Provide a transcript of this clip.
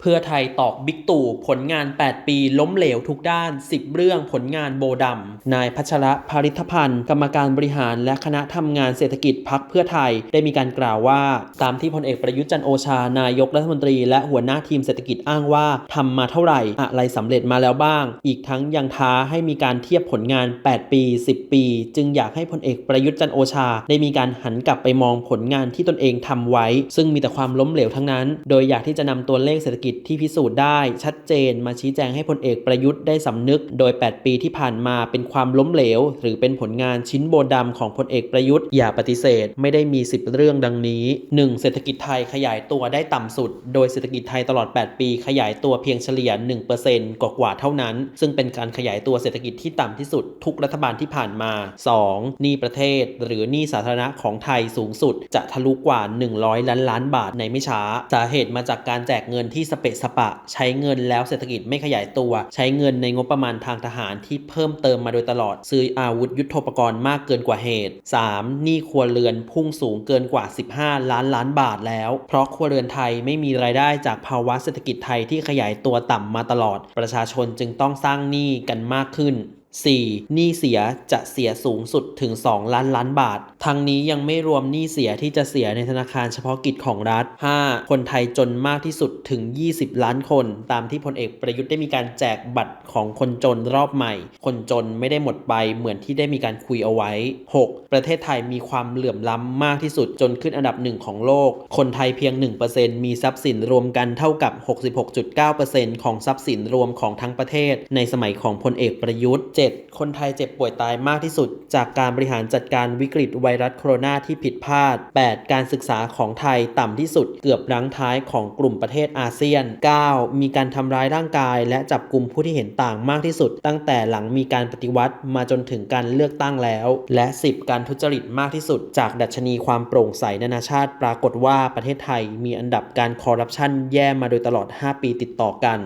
เพื่อไทยตอกบิ๊กตู่ผลงาน 8 ปี ล้มเหลวทุกด้าน 10 เรื่องผลงานโบดำ นายพัชระภาริธพันธ์ กรรมการบริหารและคณะทำงานเศรษฐกิจพักเพื่อไทย ได้มีการกล่าวว่า ตามที่พลเอกประยุทธ์จันโอชา นายกรัฐมนตรี และหัวหน้าทีมเศรษฐกิจอ้างว่าทำมาเท่าไหร่ อะไรสำเร็จมาแล้วบ้าง อีกทั้งยังท้าให้มีการเทียบผลงาน 8 ปี 10 ปี จึงอยากให้พลเอกประยุทธ์จันโอชา ได้มีการหันกลับไปมองผลงานที่ตนเองทำไว้ ซึ่งมีแต่ความล้มเหลวทั้งนั้น โดยอยากที่จะนำตัวเลขเศรษฐกิจที่พิสูจน์ได้ชัดเจนมาชี้แจงให้พลเอกประยุทธ์ได้สำนึก โดย 8 ปีที่ผ่านมาเป็นความล้มเหลว หรือเป็นผลงานชิ้นโบดำของพลเอกประยุทธ์อย่าปฏิเสธ ไม่ได้มี 10 เรื่องดังนี้ 1. เศรษฐกิจไทยขยายตัวได้ต่ำสุด โดยเศรษฐกิจไทยตลอด 8 ปีขยายตัวเพียงเฉลี่ย 1%กว่ากว่าเท่านั้น ซึ่งเป็นการขยายตัวเศรษฐกิจที่ต่ำที่สุด ทุกรัฐบาลที่ผ่านมา 2. หนี้ประเทศ หรือหนี้สาธารณะของไทยสูงสุด จะทะลุกว่า 100 ล้านล้านบาทในไม่ช้า สาเหตุมาจากการแจกเงินที่สเปะสปะ ใช้เงินแล้วเศรษฐกิจไม่ขยายตัว ใช้เงินในงบประมาณทางทหารที่เพิ่มเติมมาโดยตลอด ซื้ออาวุธยุโทโธปกรณ์มากเกินกว่าเหตุ 3. หนี้ครัวเรือนพุ่งสูงเกินกว่า 15 ล้านล้านบาทแล้ว เพราะครัวเรือนไทยไม่มีรายได้จากภาวะเศรษฐกิจไทยที่ขยายตัวต่ำมาตลอด ประชาชนจึงต้องสร้างหนี้กันมากขึ้น 4. หนี้เสียจะเสียสูงสุดถึง 2 ล้านล้านบาท ทั้งนี้ยังไม่รวมหนี้เสียที่จะเสียในธนาคารเฉพาะกิจของรัฐ 5. คนไทยจนมากที่สุดถึง 20 ล้านคน ตามที่พลเอกประยุทธ์ได้มีการแจกบัตรของคนจนรอบใหม่ คนจนไม่ได้หมดไปเหมือนที่ได้มีการคุยเอาไว้ 6. ประเทศไทยมีความเหลื่อมล้ำมากที่สุดจนขึ้นอันดับหนึ่งของโลก คนไทยเพียง 1%มีทรัพย์สินรวมกันเท่ากับ 66.9%ของทรัพย์สินรวมของทั้งประเทศ ในสมัยของพลเอกประยุทธ์ 7. คนไทยเจ็บป่วยตายมากที่สุด จากการบริหารจัดการวิกฤตไวรัสโคโรนาที่ผิดพลาด 8. การศึกษาของไทยต่ำที่สุดเกือบรั้งท้ายของกลุ่มประเทศอาเซียน 9. มีการทำร้ายร่างกาย และจับกลุ่มผู้ที่เห็นต่างมากที่สุด ตั้งแต่หลังมีการปฏิวัติมาจนถึงการเลือกตั้งแล้ว และ 10 การทุจริตมากที่สุด จากดัชนีความโปร่งใสนานาชาติ ปรากฏว่าประเทศไทยมีอันดับการคอร์รัปชันแย่มาโดยตลอด 5 ปีติดต่อกัน